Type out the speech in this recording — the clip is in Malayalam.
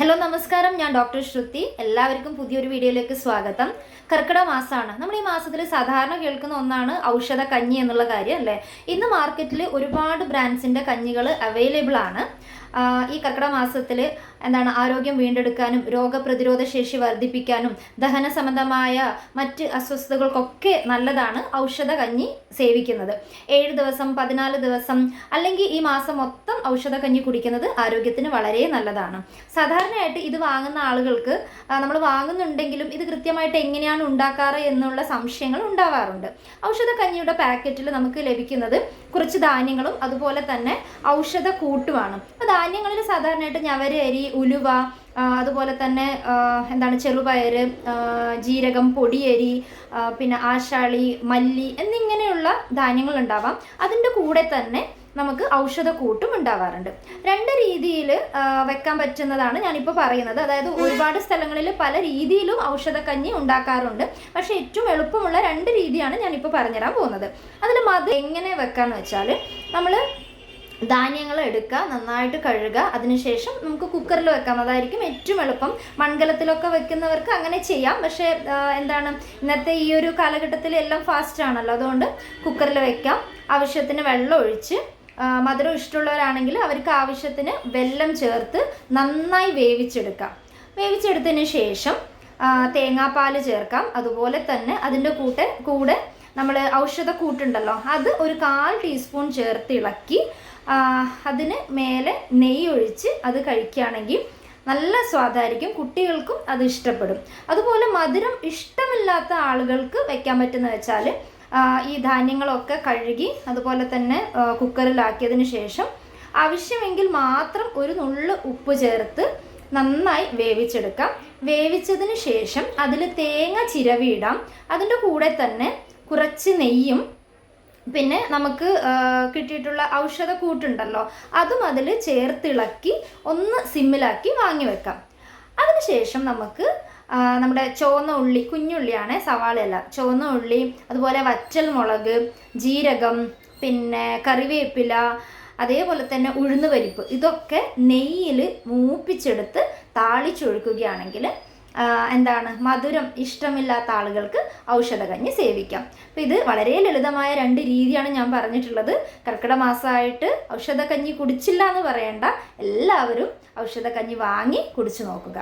ഹലോ നമസ്കാരം. ഞാൻ ഡോക്ടർ ശ്രുതി. എല്ലാവർക്കും പുതിയൊരു വീഡിയോയിലേക്ക് സ്വാഗതം. കർക്കിടക മാസമാണ് നമ്മൾ ഈ മാസത്തിൽ സാധാരണ കേൾക്കുന്ന ഒന്നാണ് ഔഷധ കഞ്ഞി എന്നുള്ള കാര്യം അല്ലേ? ഇന്ന് മാർക്കറ്റിൽ ഒരുപാട് ബ്രാൻഡ്സിന്റെ കഞ്ഞികൾ അവൈലബിൾ ആണ്. ഈ കർക്കിടക മാസത്തിൽ എന്താണ് ആരോഗ്യം വീണ്ടെടുക്കാനും രോഗപ്രതിരോധ ശേഷി വർദ്ധിപ്പിക്കാനും ദഹന സംബന്ധമായ മറ്റ് അസ്വസ്ഥതകൾക്കൊക്കെ നല്ലതാണ് ഔഷധ കഞ്ഞി സേവിക്കുന്നത്. ഏഴ് ദിവസം പതിനാല് ദിവസം അല്ലെങ്കിൽ ഈ മാസം മൊത്തം ഔഷധ കഞ്ഞി കുടിക്കുന്നത് ആരോഗ്യത്തിന് വളരെ നല്ലതാണ്. സാധാരണയായിട്ട് ഇത് വാങ്ങുന്ന ആളുകൾക്ക് നമ്മൾ വാങ്ങുന്നുണ്ടെങ്കിലും ഇത് കൃത്യമായിട്ട് എങ്ങനെയാണ് ഉണ്ടാക്കാറ് എന്നുള്ള സംശയങ്ങൾ ഉണ്ടാവാറുണ്ട്. ഔഷധ കഞ്ഞിയുടെ പാക്കറ്റിൽ നമുക്ക് ലഭിക്കുന്നത് കുറച്ച് ധാന്യങ്ങളും അതുപോലെ തന്നെ ഔഷധ കൂട്ടുമാണ്. അപ്പോൾ ധാന്യങ്ങളിൽ സാധാരണയായിട്ട് ഞവര അരി ഉലുവ അതുപോലെ തന്നെ എന്താണ് ചെറുപയർ ജീരകം പൊടിയരി പിന്നെ ആശാളി മല്ലി എന്നിങ്ങനെയുള്ള ധാന്യങ്ങൾ ഉണ്ടാവാം. അതിന്റെ കൂടെ തന്നെ നമുക്ക് ഔഷധ കൂട്ടും ഉണ്ടാവാറുണ്ട്. രണ്ട് രീതിയിൽ വെക്കാൻ പറ്റുന്നതാണ് ഞാനിപ്പോൾ പറയുന്നത്. അതായത് ഒരുപാട് സ്ഥലങ്ങളിൽ പല രീതിയിലും ഔഷധക്കഞ്ഞി ഉണ്ടാക്കാറുണ്ട്. പക്ഷേ ഏറ്റവും എളുപ്പമുള്ള രണ്ട് രീതിയാണ് ഞാനിപ്പോൾ പറഞ്ഞുതരാൻ പോകുന്നത്. അതിൽ മത് എങ്ങനെ വെക്കാന്ന് വെച്ചാൽ നമ്മൾ ധാന്യങ്ങൾ എടുക്കുക നന്നായിട്ട് കഴുകുക അതിനുശേഷം നമുക്ക് കുക്കറിൽ വെക്കാം. അതായിരിക്കും ഏറ്റവും എളുപ്പം. മൺകലത്തിലൊക്കെ വെക്കുന്നവർക്ക് അങ്ങനെ ചെയ്യാം. പക്ഷേ എന്താണ് ഇന്നത്തെ ഈ ഒരു കാലഘട്ടത്തിൽ എല്ലാം ഫാസ്റ്റ് ആണല്ലോ. അതുകൊണ്ട് കുക്കറിൽ വെക്കാം. ആവശ്യത്തിന് വെള്ളം ഒഴിച്ച് മധുരം ഇഷ്ടമുള്ളവരാണെങ്കിൽ അവർക്ക് ആവശ്യത്തിന് വെല്ലം ചേർത്ത് നന്നായി വേവിച്ചെടുക്കാം. വേവിച്ചെടുത്തതിന് ശേഷം തേങ്ങാപ്പാൽ ചേർക്കാം. അതുപോലെ തന്നെ അതിന്റെ കൂടെ കൂടെ നമ്മൾ ഔഷധ കൂട്ടുണ്ടല്ലോ അത് ഒരു കാൽ ടീസ്പൂൺ ചേർത്ത് ഇളക്കി അതിന് മേലെ നെയ്യ് ഒഴിച്ച് അത് കഴിക്കുകയാണെങ്കിൽ നല്ല സ്വാദായിരിക്കും കുട്ടികൾക്കും അത് ഇഷ്ടപ്പെടും. അതുപോലെ മധുരം ഇഷ്ടമില്ലാത്ത ആളുകൾക്ക് വയ്ക്കാൻ പറ്റുന്ന വെച്ചാൽ ഈ ധാന്യങ്ങളൊക്കെ കഴുകി അതുപോലെ തന്നെ കുക്കറിലാക്കിയതിന് ശേഷം ആവശ്യമെങ്കിൽ മാത്രം ഒരു നുള്ളു ഉപ്പ് ചേർത്ത് നന്നായി വേവിച്ചെടുക്കാം. വേവിച്ചതിന് ശേഷം അതിൽ തേങ്ങ ചിരവിയിടാം അതിന്റെ കൂടെ തന്നെ കുറച്ച് നെയ്യും പിന്നെ നമുക്ക് കിട്ടിയിട്ടുള്ള ഔഷധ കൂട്ടുണ്ടല്ലോ അതും അതിൽ ചേർത്തിളക്കി ഒന്ന് സിമ്മിലാക്കി വാങ്ങി വെക്കാം അതിനുശേഷം നമുക്ക് നമ്മുടെ ചുവന്ന ഉള്ളി കുഞ്ഞുള്ളിയാണ് സവാളയല്ല ചുവന്ന ഉള്ളി അതുപോലെ വറ്റൽ മുളക് ജീരകം പിന്നെ കറിവേപ്പില അതേപോലെ തന്നെ ഉഴുന്ന് പരിപ്പ്. ഇതൊക്കെ നെയ്യിൽ മൂപ്പിച്ചെടുത്ത് താളിച്ചൊഴുക്കുകയാണെങ്കിൽ എന്താണ് മധുരം ഇഷ്ടമില്ലാത്ത ആളുകൾക്ക് ഔഷധകഞ്ഞി സേവിക്കാം. അപ്പോൾ ഇത് വളരെ ലളിതമായ രണ്ട് രീതിയാണ് ഞാൻ പറഞ്ഞിട്ടുള്ളത്. കർക്കിടക മാസമായിട്ട് ഔഷധക്കഞ്ഞി കുടിച്ചില്ല എന്ന് പറയേണ്ട. എല്ലാവരും ഔഷധക്കഞ്ഞി വാങ്ങി കുടിച്ചു നോക്കുക.